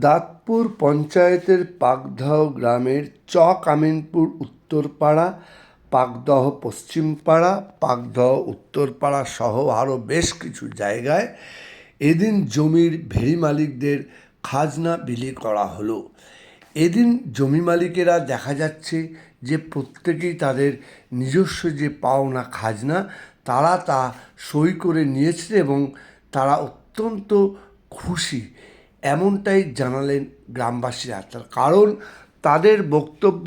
দাঁতপুর পঞ্চায়েতের পাকদহ গ্রামের চক আমিনপুর উত্তরপাড়া, পাকদহ পশ্চিমপাড়া পাকদহ উত্তরপাড়া সহ আরও বেশ কিছু জায়গায় এদিন জমির ভেরি মালিকদের খাজনা বিলি করা হলো। এদিন জমি মালিকেরা দেখা যাচ্ছে যে প্রত্যেকেই তাদের নিজস্ব যে পাওনা খাজনা, তারা তা সই করে নিয়েছে এবং তারা অত্যন্ত খুশি এমনটাই জানালেন গ্রামবাসীরা। তার কারণ, তাদের বক্তব্য,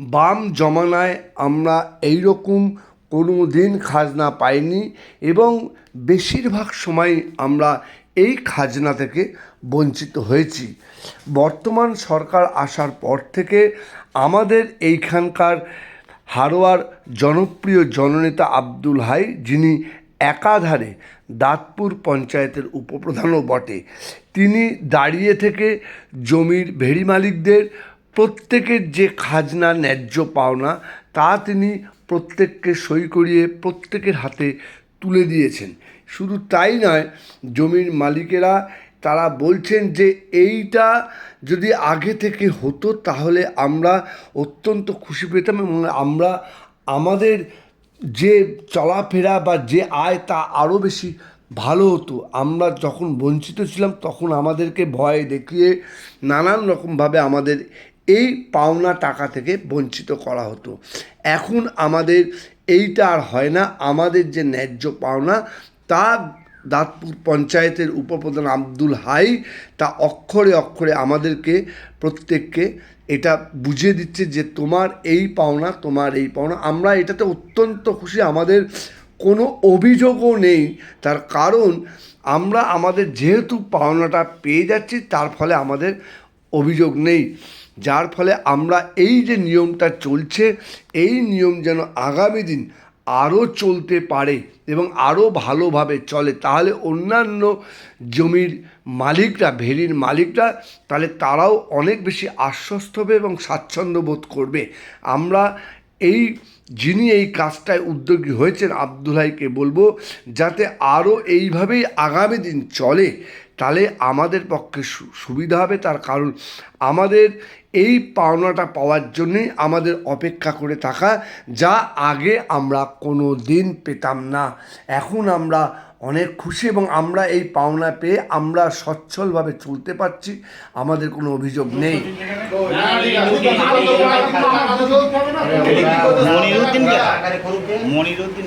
বাম জমানায় আমরা এই রকম কোনো দিন খাজনা পাইনি এবং বেশিরভাগ সময় আমরা এই খাজনা থেকে বঞ্চিত হয়েছি। বর্তমান সরকার আসার পর থেকে আমাদের এইখানকার হারোয়ার জনপ্রিয় জননেতা আব্দুল হাই, যিনি একাধারে দাঁতপুর পঞ্চায়েতের উপপ্রধানও বটে। তিনি দাঁড়িয়ে থেকে জমির ভেড়ি মালিকদের প্রত্যেকের যে খাজনা, ন্যায্য পাওনা, তা তিনি প্রত্যেককে সই করিয়ে প্রত্যেকের হাতে তুলে দিয়েছেন। শুধু তাই নয়, জমির মালিকেরা তারা বলছেন যে, এইটা যদি আগে থেকে হতো, তাহলে আমরা অত্যন্ত খুশি পেতাম এবং আমরা আমাদের যে চলাফেরা বা যে আয় তা আরও বেশি ভালো হতো। আমরা যখন বঞ্চিত ছিলাম, তখন আমাদেরকে ভয় দেখিয়ে নানান রকমভাবে আমাদের এই পাওনা টাকা থেকে বঞ্চিত করা হতো। এখন আমাদের এইটা আর হয় না। আমাদের যে ন্যায্য পাওনা, তা দাঁতপুর পঞ্চায়েতের উপপ্রধান আব্দুল হাই, তা অক্ষরে অক্ষরে আমাদেরকে, প্রত্যেককে এটা বুঝিয়ে দিচ্ছে যে তোমার এই পাওনা, তোমার এই পাওনা। আমরা এটাতে অত্যন্ত খুশি, আমাদের কোনো অভিযোগও নেই। তার কারণ, আমরা আমাদের যেহেতু পাওনাটা পেয়ে যাচ্ছি, তার ফলে আমাদের অভিযোগ নেই। যার ফলে আমরা এই যে নিয়মটা চলছে, এই নিয়ম যেন আগামী দিন আরও চলতে পারে এবং আরও ভালোভাবে চলে, তাহলে অন্যান্য জমির মালিকরা ভেরির মালিকরা, তাহলে তারাও অনেক বেশি আশ্বস্ত হবে এবং স্বাচ্ছন্দ্য বোধ করবে। আমরা এই যিনি এই কাজটায় উদ্যোগী হয়েছেন আবদুল্লাইকে বলব, যাতে আরও এইভাবেই আগামী দিন চলে, তাহলে আমাদের পক্ষে সুবিধা হবে তার কারণ আমাদের এই পাওনাটা পাওয়ার জন্যই আমাদের অপেক্ষা করে থাকা, যা আগে আমরা কোনো দিন পেতাম না। এখন আমরা অনেক খুশি এবং আমরা এই পাওনা পেয়ে আমরা সচ্ছলভাবে চলতে পারছি আমাদের কোনো অভিযোগ নেই। মনিরুদ্দিন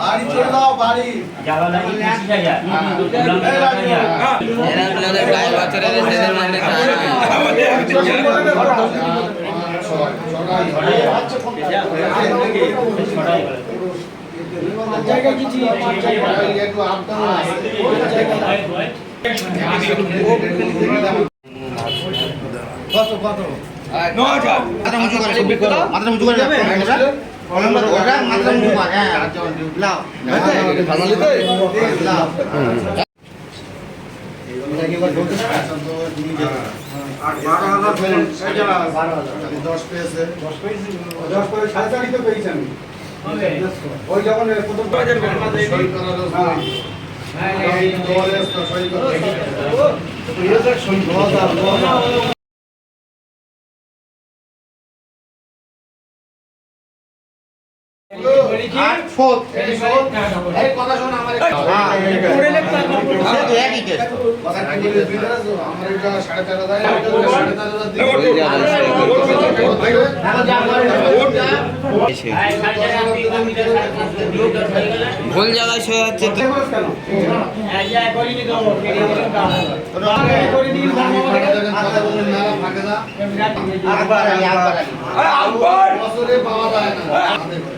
ভেতরে ঢুকতিস কেন তুই তাহলে মনে করলে হয় এর ভেতরে জায়গা আছে টাকা দুটো মিলে যায় ন হাজার মাথা উঁচু করে ছবি করো মাথা উঁচু করে মাথা উঁচু কর হ্যাঁ দশ পেয়েছে দশ সাড়ে চারই তো পেয়েছি আমি ওই যখন প্রথম সই করালো দেয় এটা সাড়ে তেরো দিই ভুল জায়গায় সে যাচ্ছে তো আকবর আকবর আকবর ছয় একবার একবার না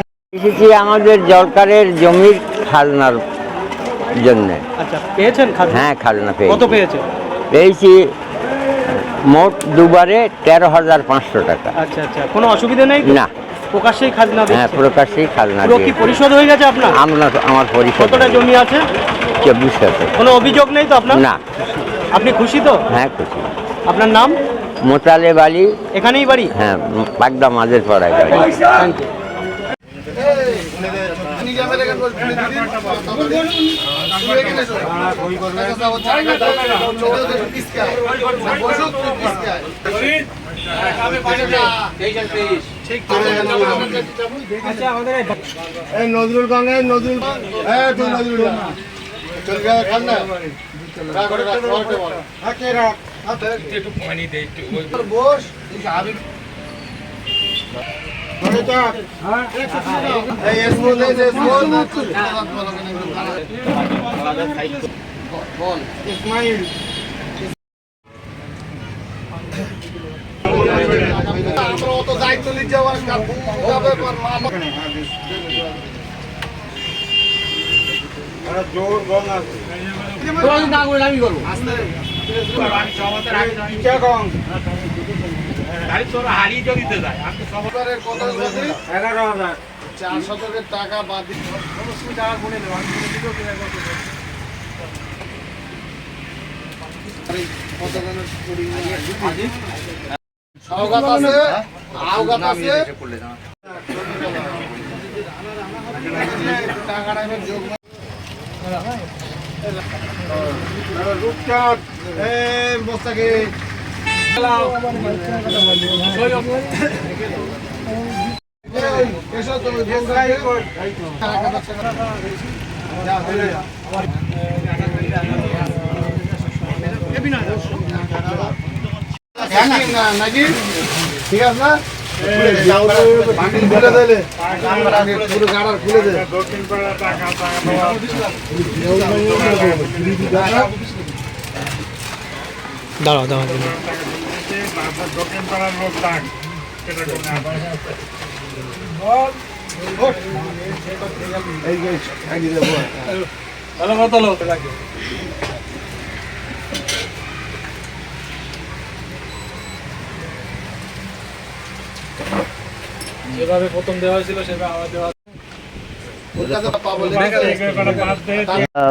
এসেছি আমাদের জলকারের জমির খাজনার জন্য। আচ্ছা পেয়েছেন হ্যাঁ খাজনা পেয়েছি। কত পেয়েছেন পেয়েছি মোট দুবারে তেরো হাজার পাঁচশো টাকা। আচ্ছা আচ্ছা কোনো অসুবিধা নেই না। প্রকাশ্যেই খাজনা হ্যাঁ দিচ্ছে। প্রকাশ্যেই খাজনা কি পরিশোধ হয়ে গেছে আপনার? আমরা কতটা জমি আছে? চব্বিশ কোনো অভিযোগ নেই তো আপনার? না। আপনি খুশি তো? হ্যাঁ খুশি। আপনার নাম? মোতালে বালি এখানেই বাড়ি? হ্যাঁ পাকদা মাঝের পড়ায় বাড়ি। থ্যাংক ইউ এই নজরুল গঙ্গে নজরুল নজরুল চল গেলে খান না রাখ করে রাখ পরে বল হ্যাঁ কে রাখ হাতে একটু পানি দে একটু ওই বস আমি আমরা দায়িত্ব নিতে যাবে গং আছে সরকারের কত যদি এগারো হাজার। চার শতকের টাকা বাদ দিয়ে টাকা গুনে নেব। আমি কিনা আছে আওগাত আছে। টাকাটা যোগ রূপচাঁদ এই বস্তাকে এসো তুমি নাকি ঠিক আছে না। বান্ডিল খুলে দিলে পুরো গাড়ার খুলে দে দাঁড়াও দাঁড়াও এই যে আগে দেবো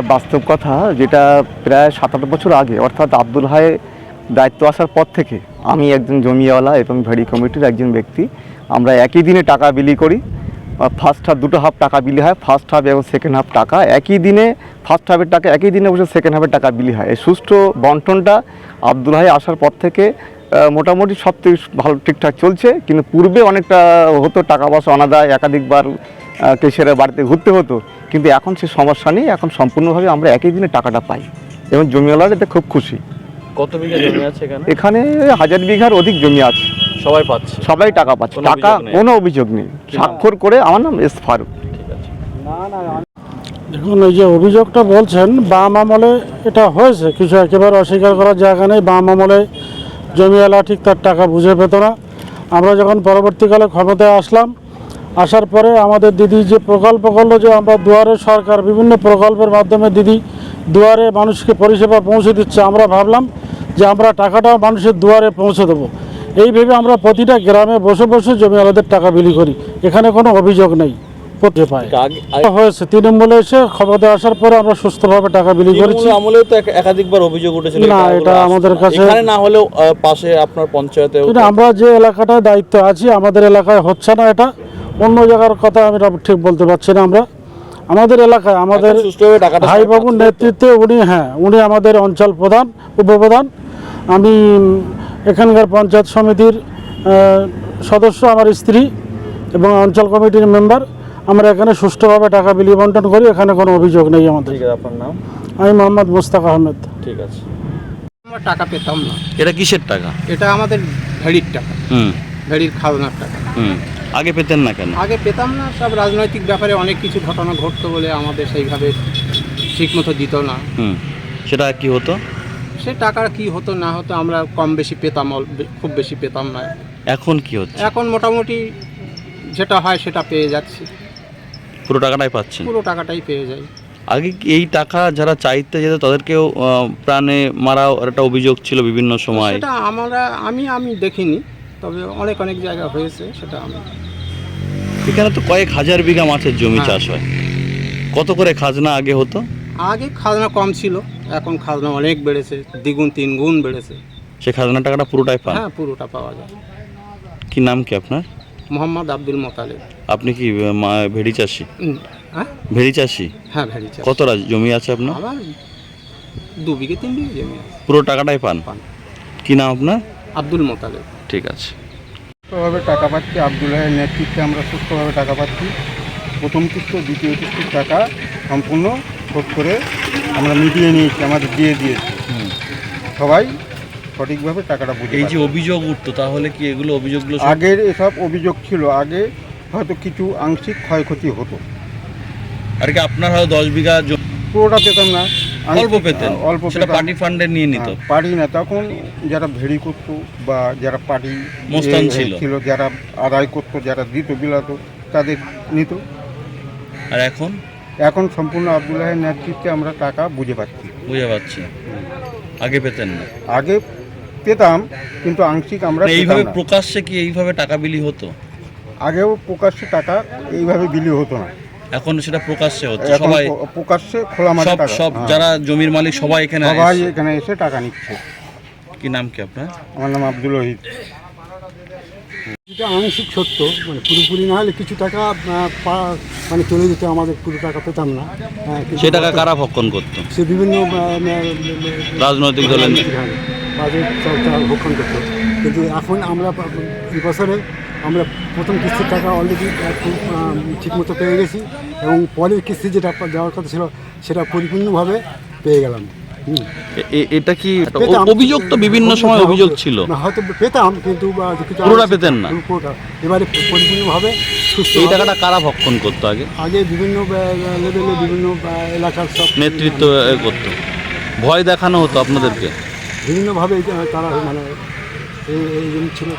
বাস্তব কথা যেটা প্রায় সাত আট বছর আগে অর্থাৎ আব্দুল হাই দায়িত্ব আসার পর থেকে আমি একজন জমিওয়ালা এবং ভেড়ি কমিটির একজন ব্যক্তি। আমরা একই দিনে টাকা বিলি করি। ফার্স্ট হাফ দুটো হাফ টাকা বিলি হয় ফার্স্ট হাফ এবং সেকেন্ড হাফ টাকা। একই দিনে ফার্স্ট হাফের টাকা, একই দিনে বসে সেকেন্ড হাফের টাকা বিলি হয়। এই সুষ্ঠু বন্টনটা আব্দুল হাই আসার পর থেকে মোটামুটি সব থেকে ভালো ঠিকঠাক চলছে। কিন্তু পূর্বে অনেকটা হতো টাকা পয়সা অনাদায়, একাধিকবার কেশিয়ারের বাড়িতে ঘুরতে হতো। কিন্তু এখন সে সমস্যা নেই। এখন সম্পূর্ণভাবে আমরা একই দিনে টাকাটা পাই। এবং জমিওয়ালারা এতে খুব খুশি। কত বিঘা জমি আছে এখানে? এখানে হাজার বিঘার অধিক জমি আছে। সবাই পাচ্ছে? সবাই টাকা পাচ্ছে। টাকা কোনো অভিযোগ নেই। স্বাক্ষর করে আমার নাম এস ফারুক। দেখুন এই যে অভিযোগটা বলছেন বাম আমলে এটা হয়েছে। কিছু একেবারে অস্বীকার করার জায়গা নেই। বাম আমলে জমিওয়ালা ঠিক তার টাকা বুঝে পেত না। আমরা যখন পরবর্তীকালে ক্ষমতায় আসলাম আসার পরে আমাদের দিদি যে প্রকল্প করল যে আমরা দুয়ারে সরকার বিভিন্ন প্রকল্পের মাধ্যমে দিদি দুয়ারে মানুষকে পরিষেবা পৌঁছে দিচ্ছে আমরা ভাবলাম যে আমরা টাকাটা মানুষের দুয়ারে পৌঁছে দেবো। এই ভেবে আমরা প্রতিটা গ্রামে বসে বসে জমি আলাদের টাকা বিলি করি। এখানে কোনো অভিযোগ নেই। পড়তে পায়। হয়েছে। তৃণমূলে এসে খবর আসার পরে আমরা সুস্থভাবে টাকা বিলি করেছি। আমলেও তো এক- একাধিকবার অভিযোগ উঠেছিল না, এটা আমাদের কাছে- এখানে না হলেও পাশে আপনার পঞ্চায়েতেও কিন্তু আমরা যে এলাকাটায় দায়িত্ব আছি আমাদের এলাকায় হচ্ছে না এটা। অন্য জায়গার কথা আমি ঠিক বলতে পারছি না আমরা। আমাদের এলাকায় আমাদের এখন সুষ্ঠুভাবে টাকাটা ভাই বাবুর নেতৃত্বে উনি হ্যাঁ উনি আমাদের অঞ্চল প্রধান উপপ্রধান। আমি এখানকার পঞ্চায়েত সমিতির সদস্য আমার স্ত্রী এবং অঞ্চল কমিটির মেম্বার। আমরা এখানে সুষ্ঠুভাবে টাকা বিলি বন্টন করি এখানে কোনো অভিযোগ নেই আমাদের। আপনার নাম? আমি মোহাম্মদ মুস্তাক আহমেদ। ঠিক আছে। আমরা টাকা পেতাম না। এটা কিসের টাকা? এটা আমাদের ভেড়ির টাকা। হুম। ভেড়ির খাজনার টাকা। হুম। আগে পেতেন না কেন? আগে পেতাম না সব রাজনৈতিক ব্যাপারে অনেক কিছু ঘটনা ঘটতো বলে আমাদের সেইভাবে ঠিকমতো দিত না। হুম সেটা কি হতো? সে টাকা কি হতো না হতো আমরা কম বেশি পেতাম খুব বেশি পেতাম না। এখন কি হচ্ছে? এখন মোটামুটি যেটা হয় সেটা পেয়ে যাচ্ছি। পুরো টাকাটাই পাচ্ছেন? পুরো টাকাটাই পেয়ে যাই। আগে এই টাকা যারা চাইতে যেত তাদেরকেও প্রাণে মারাও একটা অভিযোগ ছিল বিভিন্ন সময়? সেটা আমরা আমি আমি দেখিনি। তবে অনেক অনেক জায়গা হয়েছে সেটা আমি এখানে তো কয়েক হাজার বিঘা মাছের জমি হ্যাঁ। চাষ হয়। কত করে খাজনা আগে হতো? আগে খাজনা কম ছিল এখন খাজনা অনেক বেড়েছে দ্বিগুণ তিন গুণ বেড়েছে। সে খাজনা টাকাটা পুরোটাই পান? হ্যাঁ পুরোটা পাওয়া যায়। কি নাম কি আপনার? মোহাম্মদ আব্দুল মোতালেব। আপনি কি মা- ভেড়ি চাষি? হ্যাঁ? ভেড়ি চাষি? হ্যাঁ ভেরি চাষ। কত রাজ জমি আছে আপনার? আবার দু বিঘে তিন বিঘে জমি আছে। পুরো টাকাটাই পান? পান। কি নাম আপনার? আব্দুল মোতালেব। ঠিক আছে। সুস্থভাবে টাকা পাচ্ছি আবদুল্লাহের নেতৃত্বে আমরা সুস্থভাবে টাকা পাচ্ছি। প্রথম কিস্ত দ্বিতীয় কিস্তির টাকা সম্পূর্ণ শোধ করে আমরা মিটিয়ে নিয়েছি আমাদের দিয়ে দিয়েছি। সবাই সঠিকভাবে টাকাটা বুঝে এই যে অভিযোগ উঠতো তাহলে কি এগুলো অভিযোগগুলো আগের এসব অভিযোগ ছিল আগে হয়তো কিছু আংশিক ক্ষয়ক্ষতি হতো। আর কি আপনার হয়তো দশ বিঘা জমি পুরোটা পেতাম না। অল্প পেতেন অল্প সেটা পার্টি ফান্ডে নিয়ে নিত। হ্যাঁ, পারি না তখন যারা ভেড়ি করতো বা যারা পার্টি মোস্তান ছিল। ছিল যারা আদায় করতো যারা দিত বিলাতো তাদের নিত। আর এখন? এখন সম্পূর্ণ আবদুল্লাহের নেতৃত্বে আমরা টাকা বুঝে পাচ্ছি। বুঝে পাচ্ছি। আগে পেতেন না। আগে পেতাম কিন্তু আংশিক আমরা মানে এইভাবে প্রকাশ্যে কি এইভাবে টাকা বিলি হতো? আগেও প্রকাশ্যে টাকা এইভাবে বিলি হতো না। এখন সেটা প্রকাশ্যে হচ্ছে। এখন সবাই প- প্রকাশ্যে খোলা মাঠে সব টাকা। সব হ্যাঁ। যারা জমির মালিক সবাই এখানে সবাই এসে- এখানে এসে টাকা নিচ্ছে। কি নাম কি আপনার? আমার নাম আব্দুল ওহিদ। এটা আংশিক সত্য মানে পুরোপুরি না হলে কিছু টাকা আহ, পা- মানে চলে যেত আমাদের পুরো টাকা পেতাম না। হ্যাঁ, কিন্তু টাকা কারা ভক্ষণ করতো? সে বিভিন্ন আহ, রাজনৈতিক দলের বাজেট ভক্ষণ করতো। কিন্তু এখন আমরা পা- এই বছরে আমরা প্রথম কিস্তির টাকা অলরেডি খুব ঠিক মতো পেয়ে গেছি এবং পরের কিস্তি যেটা দেওয়ার কথা ছিল সেটা পরিপূর্ণভাবে পেয়ে গেলাম। এটা কি অভিযোগ তো বিভিন্ন সময় অভিযোগ ছিল। না, হয়তো পেতাম কিন্তু পুরোটা পেতেন না? এবারে পরিপূর্ণভাবে সুস্থ এই টাকাটা কারা ভক্ষণ করতো আগে? আগে বিভিন্ন লেভেলে বিভিন্ন এলাকার সব নেতৃত্ব করতো। ভয় দেখানো হতো আপনাদেরকে? বিভিন্নভাবে তারা মানে এই এই জন্য ছিল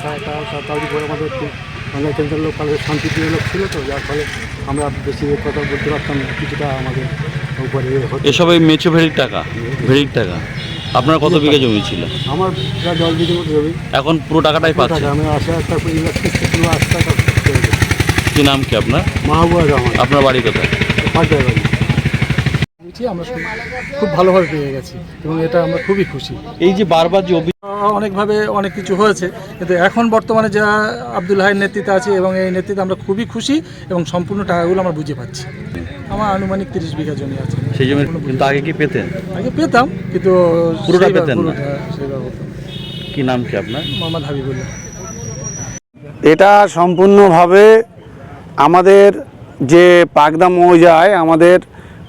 তার উপরে আমাদের একটু মানে কেন্দ্রের লোক আমাদের শান্তিপ্রিয় লোক ছিল তো যার ফলে আমরা বেশি কথা বলতে পারতাম না, কিছুটা আমাদের উপরে এসব এই মেচো ভেড়ির টাকা ভেড়ির টাকা আপনার কত বিঘা জমি ছিল? আমার প্রায় দশ বিঘের মতো জমি। এখন পুরো টাকাটাই পুরো পাচ্ছে। টাকা আমি টাকা ইলেকট্রিসিটি পুরো আশি টাকা কি নাম কি আপনার? মাহবুবা রহমান। আপনার বাড়ি কোথায়? পাঁচটায় বাড়ি। আমরা খুব- খুব ভালোভাবে পেয়ে গেছি এবং এটা আমরা খুবই খুশি। এই যে বারবার যে অনেকভাবে অনেক কিছু হয়েছে। কিন্তু এখন বর্তমানে যা আব্দুল হাইয়ের নেতৃত্বে আছে এবং এই নেতৃত্বে আমরা খুবই খুশি এবং সম্পূর্ণ টাকাগুলো আমরা বুঝে পাচ্ছি। আমার আনুমানিক তিরিশ বিঘা জমি আছে। সেই জমি কিন্তু আগে কি পেতেন? আগে পেতাম কিন্তু পুরোটা পেতেন না? কি নাম কি আপনার? মোহাম্মদ হাবিবুল্লাহ। এটা সম্পূর্ণভাবে আমাদের যে পাকদা মৌজায় আমাদের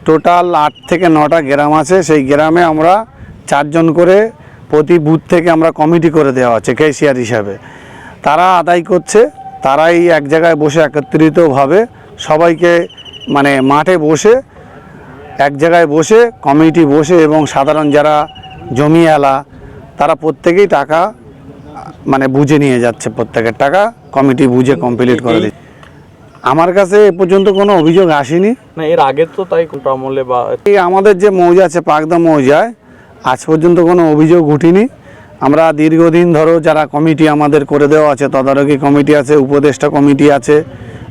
টোটাল আট থেকে নটা গ্রাম আছে। সেই গ্রামে আমরা চারজন করে প্রতি বুথ থেকে আমরা কমিটি করে দেওয়া হচ্ছে কেসিআর হিসাবে। তারা আদায় করছে তারাই এক জায়গায় বসে একত্রিতভাবে সবাইকে মানে মাঠে বসে এক জায়গায় বসে কমিটি বসে এবং সাধারণ যারা জমি জমিওয়ালা তারা প্রত্যেকেই টাকা মানে বুঝে নিয়ে যাচ্ছে প্রত্যেকের টাকা কমিটি বুঝে কমপ্লিট করে দিচ্ছে। আমার কাছে এ পর্যন্ত কোনো অভিযোগ আসেনি। না এর আগে তো তাই কোন আমলে বা এই আমাদের যে মৌজা আছে পাকদা মৌজায় আজ পর্যন্ত কোনো অভিযোগ উঠিনি। আমরা দীর্ঘদিন ধরো যারা কমিটি আমাদের করে দেওয়া আছে তদারকি কমিটি আছে উপদেষ্টা কমিটি আছে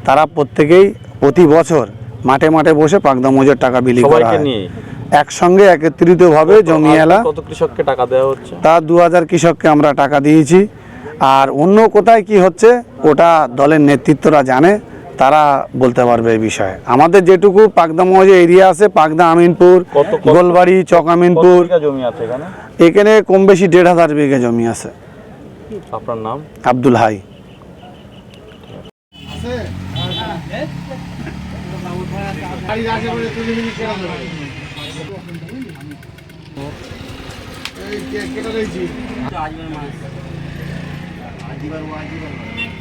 তারা প্রত্যেকেই প্রতি বছর মাঠে মাঠে বসে পাকদা মৌজার টাকা বিলি করা হয়। একসঙ্গে একত্রিতভাবে জমিয়ালা কত কৃষককে টাকা দেওয়া হচ্ছে? তা দু হাজার কৃষককে আমরা টাকা দিয়েছি। আর অন্য কোথায় কি হচ্ছে ওটা দলের নেতৃত্বরা জানে। তারা বলতে পারবে এই বিষয়ে। আমাদের যেটুকু পাকদা মৌজা এরিয়া আছে পাকদা আমিনপুর গোলবাড়ি চক আমিনপুর বিঘা জমি আছে এখানে? এখানে কম বেশি দেড় হাজার বিঘা জমি আছে। আপনার নাম? আব্দুল হাই। এই নাইট